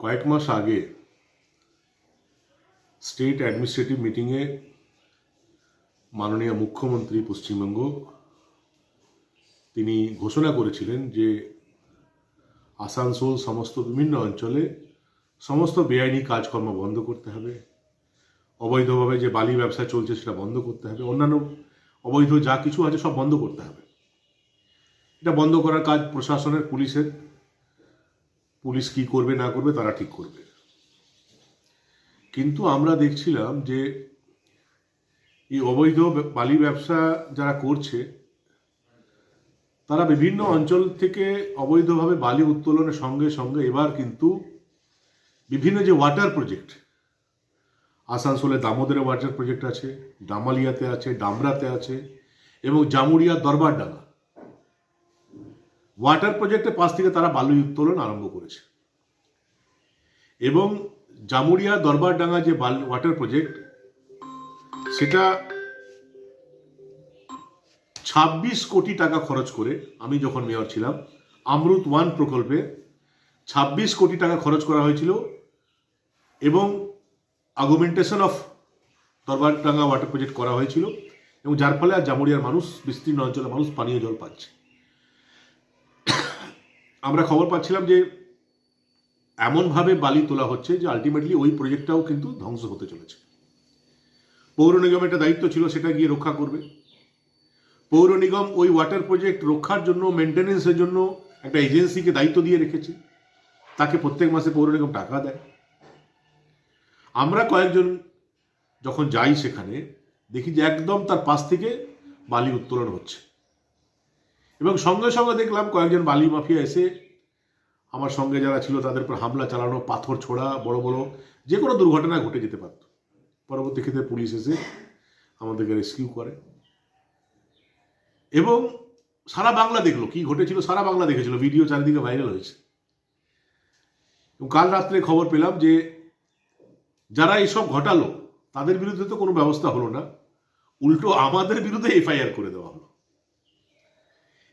কয়েক মাস আগে state administrative মিটিংয়ে মাননীয় মুখ্যমন্ত্রী পশ্চিমবঙ্গ, তিনি ঘোষণা করেছিলেন যে আসানসোল সমস্ত বিভিন্ন অঞ্চলে সমস্ত বেআইনি কাজকর্ম বন্ধ করতে হবে। অবৈধভাবে যে বালি ব্যবসা চলছে সেটা বন্ধ করতে হবে। অন্যান্য অবৈধ যা কিছু আছে সব বন্ধ করতে হবে। এটা বন্ধ করার কাজ প্রশাসনের, পুলিশের। পুলিশ কি করবে, না করবে, তারা ঠিক করবে। কিন্তু আমরা দেখছিলাম যে এই অবৈধ বালি ব্যবসা যারা করছে, তারা বিভিন্ন অঞ্চল থেকে অবৈধভাবে বালি উত্তোলনের সঙ্গে সঙ্গে এবার কিন্তু বিভিন্ন যে ওয়াটার প্রজেক্ট আসানসোলে দামোদরে ওয়াটার প্রজেক্ট আছে, ডামালিয়াতে আছে, ডামরাতে আছে এবং জামুরিয়া দরবারডাঙ্গা ওয়াটার প্রজেক্টের পাশ থেকে তারা বালু উত্তোলন আরম্ভ করেছে। এবং জামুরিয়া, দরবারডাঙ্গা যে ওয়াটার প্রজেক্ট, সেটা ছাব্বিশ কোটি টাকা খরচ করে, আমি যখন মেয়র ছিলাম আমরুত ওয়ান প্রকল্পে ছাব্বিশ কোটি টাকা খরচ করা হয়েছিল এবং augmentation of Darbardanga water project করা হয়েছিল এবং যার ফলে আর জামুরিয়ার মানুষ, বিস্তীর্ণ অঞ্চলের মানুষ পানীয় জল পাচ্ছে। আমরা খবর পাচ্ছিলাম যে এমনভাবে বালি তোলা হচ্ছে যে আলটিমেটলি ওই প্রজেক্টটাও কিন্তু ধ্বংস হতে চলেছে। পৌর নিগমের একটা দায়িত্ব ছিল, সেটা গিয়ে রক্ষা করবে। পৌর নিগম ওই ওয়াটার প্রজেক্ট রক্ষার জন্য মেনটেনেন্সের জন্য একটা এজেন্সিকে দায়িত্ব দিয়ে রেখেছে। তাকে প্রত্যেক মাসে পৌর নিগম টাকা দেয়। আমরা কয়েকজন যখন যাই সেখানে, দেখি যে একদম তার পাশ থেকে বালি উত্তোলন হচ্ছে। এবং সঙ্গে সঙ্গে দেখলাম কয়েকজন বালি মাফিয়া এসে আমার সঙ্গে যারা ছিল তাদের উপর হামলা চালানো, পাথর ছোড়া, বড় বড় যে কোনো দুর্ঘটনা ঘটে যেতে পারত। পরবর্তী ক্ষেত্রে পুলিশ এসে আমাদেরকে রেস্কিউ করে। এবং সারা বাংলা দেখল, কি ঘটেছিল সারা বাংলা দেখেছিল ভিডিও চারিদিকে ভাইরাল হয়েছে। কাল রাত্রে খবর পেলাম যে যারা এসব ঘটালো, তাদের বিরুদ্ধে তো কোনো ব্যবস্থা হলো না। উল্টো আমাদের বিরুদ্ধে এফআইআর করে দেওয়া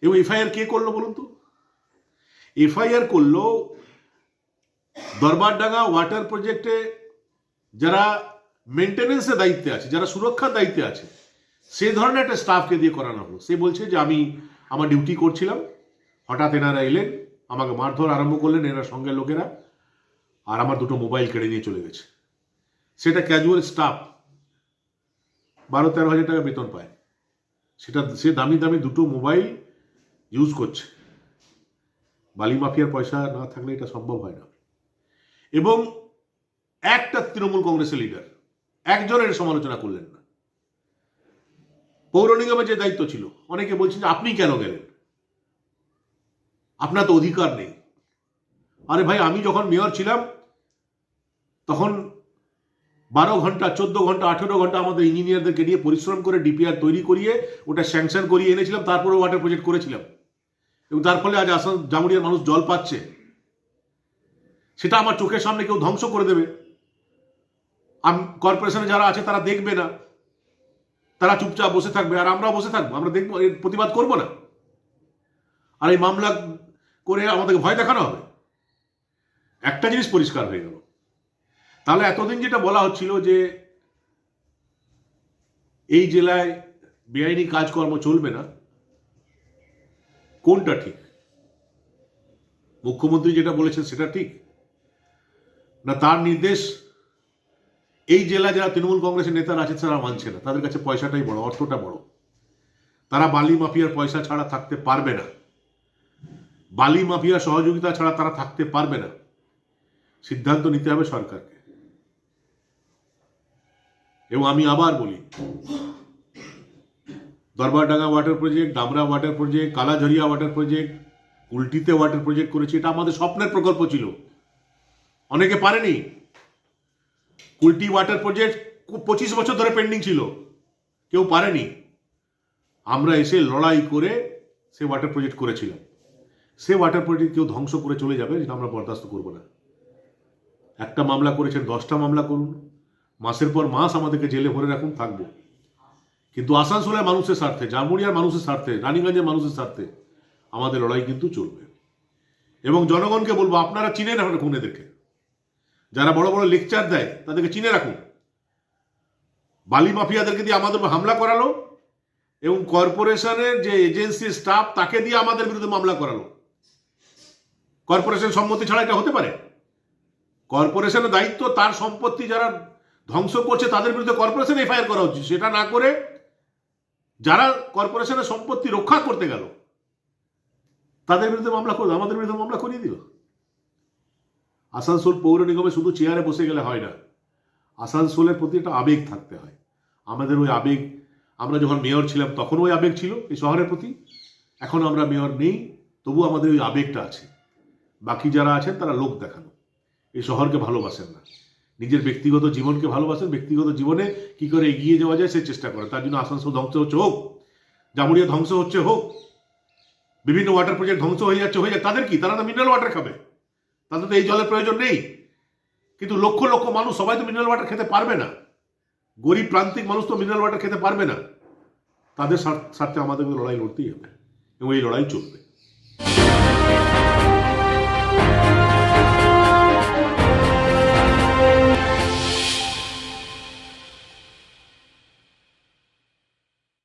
এবং এফআইআর কে করল বলুন তো? এফআইআর করল দরবারডাঙ্গা ওয়াটার প্রজেক্টে যারা মেনটেনেন্সের দায়িত্বে আছে, যারা সুরক্ষার দায়িত্বে আছে, সে ধরনের একটা স্টাফকে দিয়ে করানো হলো। সে বলছে যে, আমি আমার ডিউটি করছিলাম, হঠাৎ এনারা এলেন, আমাকে মারধর আরম্ভ করলেন, এনার সঙ্গে লোকেরা, আর আমার দুটো মোবাইল কেড়ে নিয়ে চলে গেছে। সেটা ক্যাজুয়াল স্টাফ বারো তেরো হাজার টাকা বেতন পায়। সেটা সে দামি দামি দুটো মোবাইল ইউজ করছে। বালি মাফিয়ার পয়সা না থাকলে এটা সম্ভব হয় না। এবং একটা তৃণমূল কংগ্রেসের লিডার একজনের সমালোচনা করলেন না। পৌর নিগমের যে দায়িত্ব ছিল, অনেকে বলছেন যে আপনি কেন গেলেন? আপনার তো অধিকার নেই। আরে ভাই, আমি যখন মেয়র ছিলাম, তখন বারো ঘণ্টা, চোদ্দ ঘণ্টা, আঠেরো ঘণ্টা আমাদের ইঞ্জিনিয়ারদেরকে নিয়ে পরিশ্রম করে ডিপিআর তৈরি করিয়ে, ওটা স্যাংশন করিয়ে এনেছিলাম তারপরে ওয়াটার প্রজেক্ট করেছিলাম। এবং তার ফলে আজ আসাম জামুরিয়ার মানুষ জল পাচ্ছে। সেটা আমার চোখের সামনে কেউ ধ্বংস করে দেবে। কর্পোরেশনে যারা আছে, তারা দেখবে না। তারা চুপচাপ বসে থাকবে। আর আমরা বসে থাকব। আমরা দেখব, এর প্রতিবাদ করব না। আর এই মামলা করে আমাদেরকে ভয় দেখানো হবে। একটা জিনিস পরিষ্কার হয়ে গেল। তাহলে এতদিন যেটা বলা হচ্ছিল যে, এই জেলায় বেআইনি কাজকর্ম চলবে না কোনটা ঠিক? মুখ্যমন্ত্রী যেটা বলেছেন সেটা ঠিক? না তার নির্দেশ এই জেলা যারা তৃণমূল কংগ্রেসের নেতারা আছে তারা মানছে না। তাদের কাছে পয়সাটাই বড়, অর্থটা বড়। তারা বালি মাফিয়ার পয়সা ছাড়া থাকতে পারবে না। বালি মাফিয়া সহযোগিতা ছাড়া তারা থাকতে পারবে না। সিদ্ধান্ত নিতে হবে সরকারকে। এবং আমি আবার বলি Darbardanga water project Damra water project Kalajharia water project উল্টিতে water project করেছি, এটা আমাদের স্বপ্নের প্রকল্প ছিল। অনেকে পারেনি। কুলটি ওয়াটার প্রজেক্ট পঁচিশ বছর ধরে পেন্ডিং ছিল। কেউ পারেনি। আমরা এসে লড়াই করে সে ওয়াটার প্রজেক্ট করেছিলাম। সে ওয়াটার প্রজেক্ট কেউ ধ্বংস করে চলে যাবে যেটা আমরা বরদাস্ত করব না। একটা মামলা করেছেন, দশটা মামলা করুন। মাসের পর মাস আমাদেরকে জেলে ভরে রাখুন, থাকব। কিন্তু আসানসোলের মানুষের স্বার্থে জামুরিয়ার মানুষের স্বার্থে, রানীগঞ্জের মানুষের স্বার্থে আমাদের লড়াই কিন্তু চলবে। এবং জনগণকে বলব, আপনারা চিনেন এখন খুনেদেরকে যারা বড় বড় লেকচার দেয়, তাদেরকে চিনে রাখুন। বালি মাফিয়াদেরকে দিয়ে আমাদের হামলা করালো, এবং কর্পোরেশনের যে এজেন্সি স্টাফ, তাকে দিয়ে আমাদের বিরুদ্ধে মামলা করালো। কর্পোরেশন সম্মতি ছাড়া এটা হতে পারে? কর্পোরেশনের দায়িত্ব, তার সম্পত্তি যারা ধ্বংস করছে, তাদের বিরুদ্ধে কর্পোরেশন এফআইআর করা উচিত। সেটা না করে যারা কর্পোরেশনের সম্পত্তি রক্ষা করতে গেল, তাদের বিরুদ্ধে মামলা করল, আমাদের বিরুদ্ধে মামলা করিয়ে দিল। আসানসোল পৌর নিগমে শুধু চেয়ারে বসে গেলে হয় না, আসানসোলের প্রতি একটা আবেগ থাকতে হয়। আমাদের ওই আবেগ, আমরা যখন মেয়র ছিলাম তখন ওই আবেগ ছিল এই শহরের প্রতি, এখন আমরা মেয়র নেই তবু আমাদের ওই আবেগটা আছে। বাকি যারা আছেন তারা লোক দেখানো, এই শহরকে ভালোবাসেন না। নিজের ব্যক্তিগত জীবনকে ভালোবাসেন, ব্যক্তিগত জীবনে কি করে এগিয়ে যাওয়া যায় সে চেষ্টা করে তার জন্য আসানসোল ধ্বংস হচ্ছে, হোক। জামুরিয়া ধ্বংস হচ্ছে, হোক। বিভিন্ন ওয়াটার প্রজেক্ট ধ্বংস হয়ে যাচ্ছে, হয়ে যায় তাদের কি? তারা তো মিনারেল ওয়াটার খাবে? তাদের তো এই জলের প্রয়োজন নেই। কিন্তু লক্ষ লক্ষ মানুষ, সবাই তো মিনারেল ওয়াটার খেতে পারবে না। গরিব প্রান্তিক মানুষ তো মিনারেল ওয়াটার খেতে পারবে না। তাদের স্বার্থ- স্বার্থে আমাদের লড়াই লড়তেই হবে এবং এই লড়াই চলবে।